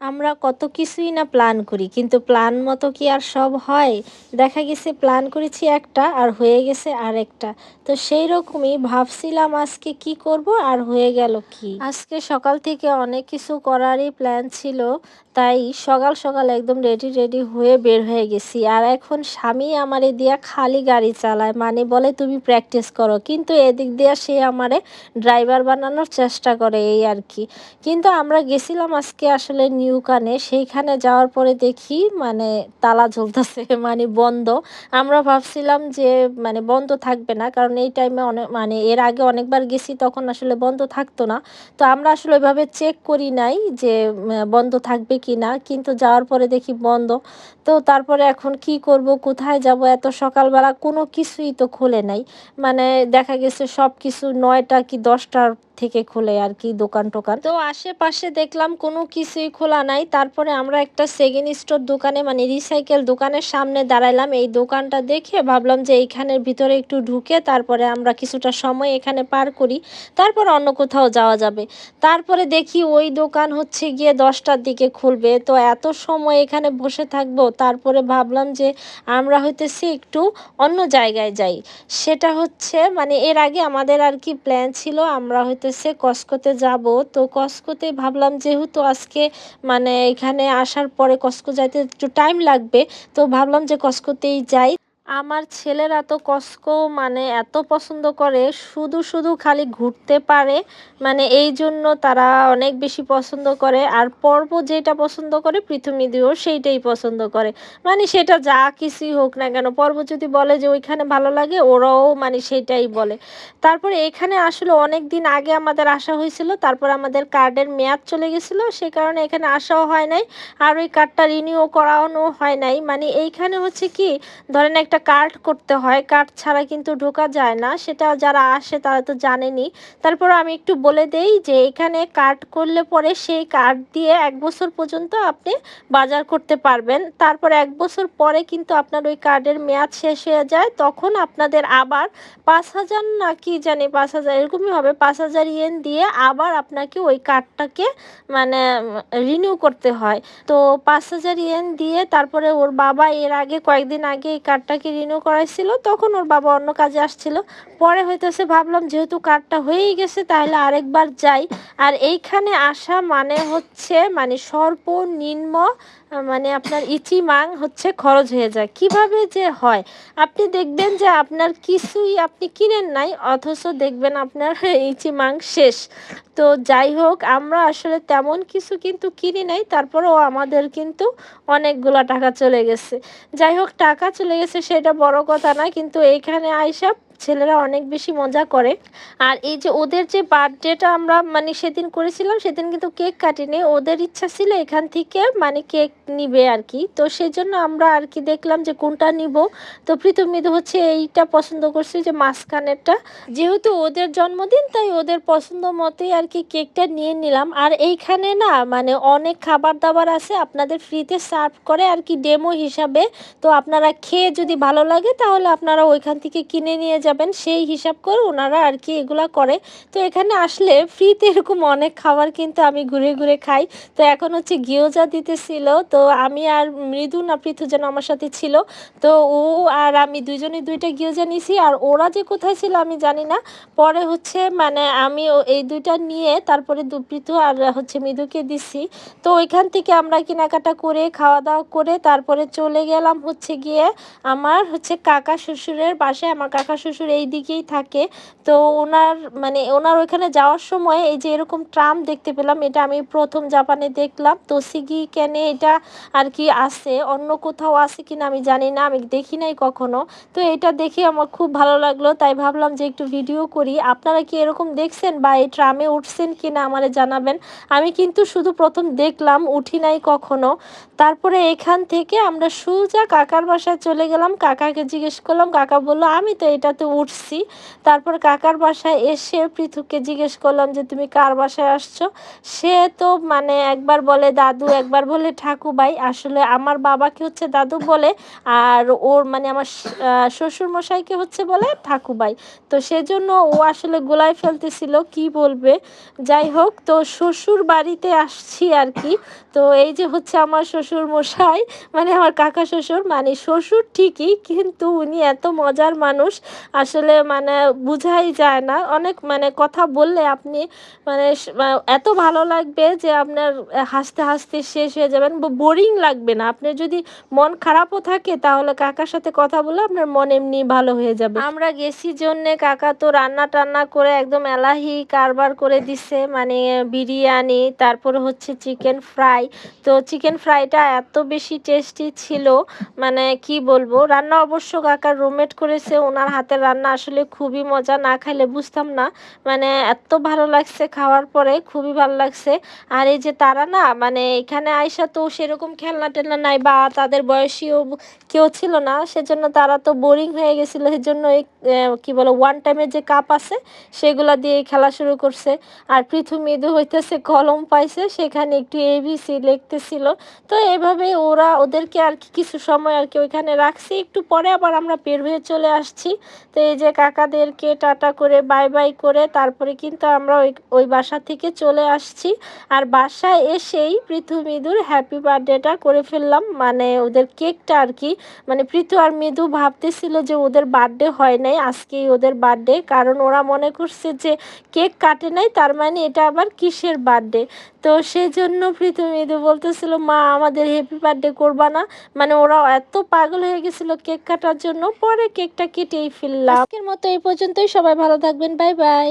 আমরা কত কিছুই না প্ল্যান করি, কিন্তু প্ল্যান মতো কি আর সব হয়? দেখা গেছে প্ল্যান করেছি একটা আর হয়ে গেছে আরেকটা। তো সেই রকমই ভাবছিলাম আজকে কি করব আর হয়ে গেল কি? আজকে সকাল থেকে অনেক কিছু করারই প্ল্যান ছিল, তাই সকাল সকাল একদম রেডি রেডি হয়ে বের হয়ে গেছি। আর এখন স্বামী আমারে দিয়া খালি গাড়ি চালায় মানে বলে তুমি প্র্যাকটিস করো, কিন্তু এদিক দিয়া সে আমারে ড্রাইভার বানানোর চেষ্টা করে এই আর কি। কিন্তু আমরা গেছিলাম আজকে আসলে নিউ কানে সেইখানে যাওয়ার পরে দেখি মানে তালা ঝুলতেছে মানে বন্ধ। আমরা ভাবছিলাম যে মানে বন্ধ থাকবে না, কারণ এই টাইমে অনেক মানে এর আগে অনেকবার গেছি, তখন আসলে বন্ধ থাকতো না। তো আমরা আসলে ওইভাবে চেক করি নাই যে বন্ধ থাকবে কি না কিন্তু যাওয়ার পরে দেখি বন্ধ। তো তারপরে এখন কি করব, কোথায় যাব? এত সকালবেলা কোনো কিছুই তো খোলে নাই। মানে দেখা গেছে সব কিছু নয়টা কি দশটার থেকে খোলে আর কি দোকান টোকান। তো আশেপাশে দেখলাম কোনো কিছুই খোলা নাই। তারপরে আমরা একটা সেকেন্ড স্টোর দোকানে মানে রিসাইকেল দোকানের সামনে দাঁড়াইলাম। এই দোকানটা দেখে ভাবলাম যে এইখানের ভিতরে একটু ঢুকে তারপরে আমরা কিছুটা সময় এখানে পার করি। তারপর অন্য কোথাও যাওয়া যাবে। তারপরে দেখি ওই দোকান হচ্ছে গিয়ে দশটার দিকে খুলবে। তো এত সময় এখানে বসে থাকব তারপরে ভাবলাম যে আমরা হইতেছি একটু অন্য জায়গায় যাই। সেটা হচ্ছে মানে এর আগে আমাদের আর কি প্ল্যান ছিল, আমরা হইতেছে কস্কোতে যাব। তো কস্কোতে ভাবলাম যেহেতু আজকে মানে এখানে আসার পরে কস্কো যাইতে একটু টাইম লাগবে, তো ভাবলাম যে কস্কোতেই যাই। আমার ছেলেরা তো কস্কো মানে এত পছন্দ করে, শুধু শুধু খালি ঘুরতে পারে মানে এই জন্য তারা অনেক বেশি পছন্দ করে। আর পর্ব যেটা পছন্দ করে পৃথিবীদিও সেইটাই পছন্দ করে। মানে সেটা যা কিছুই হোক না কেন, পর্ব যদি বলে যে ওইখানে ভালো লাগে, ওরাও মানে সেটাই বলে। তারপরে এখানে আসলে অনেক দিন আগে আমাদের আসা হয়েছিল, তারপর আমাদের কার্ডের মেয়াদ চলে গেছিল, সে কারণে এখানে আসাও হয় নাই, আর ওই কার্ডটা রিনিউ করানো হয় নাই। মানে এইখানে হচ্ছে কি, ধরেন একটা একটা কার্ড করতে হয়। কার্ড ছাড়া কিন্তু ঢোকা যায় না। সেটা যারা আসে তারা তো জানেনি। তারপর আমি একটু বলে দেই যে এখানে কার্ড করলে পরে সেই কার্ড দিয়ে এক বছর পর্যন্ত আপনি বাজার করতে পারবেন। তারপর এক বছর পরে কিন্তু আপনার ওই কার্ডের মেয়াদ শেষ হয়ে যায়। তখন আপনাদের আবার পাঁচ হাজার না কি জানি পাঁচ হাজার, এরকমই হবে। পাঁচ হাজার ইয়েন দিয়ে আবার আপনাকে ওই কার্ডটাকে মানে রিনিউ করতে হয়। তো পাঁচ হাজার ইয়েন দিয়ে তারপরে ওর বাবা এর আগে কয়েকদিন আগে এই কার্ডটাকে কার্ডটাকে রিনিউ করাইছিল, তখন ওর বাবা অন্য কাজে আসছিল। পরে হইতেছে ভাবলাম যেহেতু কার্ডটা হয়েই গেছে, তাহলে আরেকবার যাই। আর এইখানে আসা মানে হচ্ছে মানে সর্বনিম্ন মানে আপনার ইচি মাং হচ্ছে খরচ হয়ে যায়। কীভাবে যে হয়? আপনি দেখবেন যে আপনার কিছুই আপনি কিনেন নাই, অথচ দেখবেন আপনার ইচি মাং শেষ। তো যাই হোক, আমরা আসলে তেমন কিছু কিন্তু কিনি নাই, তারপরেও আমাদের কিন্তু অনেকগুলো টাকা চলে গেছে। যাই হোক, টাকা চলে গেছে সেটা বড় কথা না কিন্তু এইখানে আইসা ছেলেরা অনেক বেশি মজা করে। আর এই যে ওদের যে বার্থডেটা আমরা মানে সেদিন করেছিলাম, সেদিন কিন্তু কেক কাটিনি। ওদের ইচ্ছা ছিল এখান থেকে মানে কেক নিবে আর কি। তো সেই জন্য আমরা আর কি দেখলাম যে কোনটা নিব। তো প্রীতম মৃদু হচ্ছে এইটা পছন্দ করছে যে মাঝখানেরটা। যেহেতু ওদের জন্মদিন, তাই ওদের পছন্দ মতোই আর কি কেকটা নিয়ে নিলাম। আর এইখানে না মানে অনেক খাবার দাবার আছে, আপনাদের ফ্রিতে সার্ভ করে আর কি ডেমো হিসাবে। তো আপনারা খেয়ে যদি ভালো লাগে, তাহলে আপনারা ওইখান থেকে কিনে নিয়ে যাবেন, সেই হিসাব করে ওনারা আর কি এগুলা করে। তো এখানে আসলে ফ্রিতে এরকম অনেক খাবার কিন্তু আমি ঘুরে ঘুরে খাই। তো এখন হচ্ছে গিয়োজা দিতেছিল। তো আমি আর মৃদু না, পৃথু যেন আমার সাথে ছিল। তো ও আর আমি দুজনে দুইটা গিয়োজা নিছি। আর ওরা যে কোথায় ছিল আমি জানি না। পরে হচ্ছে মানে আমি এই দুইটা নিয়ে তারপরে দুপৃথু আর হচ্ছে মৃদুকে দিছি। তো ওইখান থেকে আমরা কেনাকাটা করে খাওয়া দাওয়া করে তারপরে চলে গেলাম হচ্ছে গিয়ে আমার হচ্ছে কাকা শ্বশুরের বাসায়। আমার কাকা শ্বশুর শ্বশুর এই দিকেই থাকে। তো ওনার মানে ওনার ওইখানে যাওয়ার সময় এই যে এরকম ট্রাম দেখতে পেলাম, এটা আমি প্রথম জাপানে দেখলাম। তো সিগি কেনে এটা আর কি আছে, অন্য কোথাও আছে কিনা আমি জানি না, আমি দেখি নাই কখনো। তো এটা দেখে আমার খুব ভালো লাগল, তাই ভাবলাম যে একটু ভিডিও করি। আপনারা কি এরকম দেখছেন বা এই ট্রামে উঠছেন কিনা আমারে জানাবেন। আমি কিন্তু শুধু প্রথম দেখলাম, উঠি নাই কখনো। তারপরে এখান থেকে আমরা সোজা কাকার বাসায় চলে গেলাম। কাকাকে জিজ্ঞেস করলাম, কাকা বলল, আমি তো এটাতে উঠছি। তারপর কাকার বাসায় এসে পৃথুকে জিজ্ঞেস করলাম যে, তুমি কার বাসায় আসছো? সে তো মানে একবার বলে, দাদু, একবার বলে ঠাকুবাই আসলে আমার বাবাকে হচ্ছে দাদু বলে আর ওর মানে আমার শ্বশুর মশাইকে হচ্ছে বলে ঠাকুবাই তো সেজন্য ও আসলে গোলায় ফেলতেছিল, কি বলবে? যাই হোক, তো শ্বশুর বাড়িতে আসছি আর কি। তো এই যে হচ্ছে আমার শ্বশুর মশাই মানে আমার কাকা শ্বশুর মানে শ্বশুর ঠিকই, কিন্তু উনি এত মজার মানুষ। আসলে মানে বুঝাই যায় না। অনেক মানে কথা বললে আপনি মানে এত ভালো লাগবে যে আপনার হাসতে হাসতে শেষ হয়ে যাবেন। বোরিং লাগবে না। আপনি যদি মন খারাপও থাকে তাহলে কাকার সাথে কথা বলে আপনার মন এমনি ভালো হয়ে যাবে। আমরা গেছি জন্যে কাকা তো রান্না টান্না করে একদম এলাহি কারবার করে দিছে। মানে বিরিয়ানি, তারপরে হচ্ছে চিকেন ফ্রাই তো চিকেন ফ্রাইটা এত বেশি টেস্টি ছিল। মানে কি বলব? রান্না অবশ্য কাকার রুমমেট করেছে, ওনার হাতের রান্না আসলে খুবই মজা না খাইলে বুঝতাম না। মানে এত ভালো লাগছে খাওয়ার পরে, খুবই ভালো লাগছে। আর এই যে তারা না মানে এখানে আইসা তো সেরকম খেলনা টেলনা নাই বা তাদের বয়সীও কেউ ছিল না, সেজন্য তারা তো বোরিং হয়ে গেছিল। সেজন্য এই কি বলো ওয়ান টাইমের যে কাপ আছে, সেগুলা দিয়ে খেলা শুরু করছে। আর পৃথু মৃদু হইতেছে, কলম পাইছে, সেখানে একটু এবিসি লিখতেছিল। তো এভাবে ওরা, ওদেরকে আর কি কিছু সময় আর কি ওইখানে রাখছি। একটু পরে আবার আমরা বের হয়ে চলে আসছি। তো এই যে কাকাদেরকে টাটা করে, বাই বাই করে তারপরে কিন্তু আমরা ওই ওই বাসা থেকে চলে আসছি। আর বাসায় এসেই পৃথু মৃদুর হ্যাপি বার্থডেটা করে ফেললাম। মানে ওদের কেকটা আর কি মানে পৃথু আর মৃদু ভাবতেছিল যে ওদের বার্থডে হয় নাই, আজকেই ওদের বার্থডে কারণ ওরা মনে করছে যে কেক কাটে নাই, তার মানে এটা আবার কিসের বার্থডে তো সেজন্য পৃথু মৃদু বলতেছিল, মা, আমাদের হ্যাপি বার্থডে করবা না। মানে ওরা এত পাগল হয়ে গেছিল কেক কাটার জন্য, পরে কেকটা কেটেই ফেললাম। আজকের মতো এই পর্যন্তই। সবাই ভালো থাকবেন। Bye bye.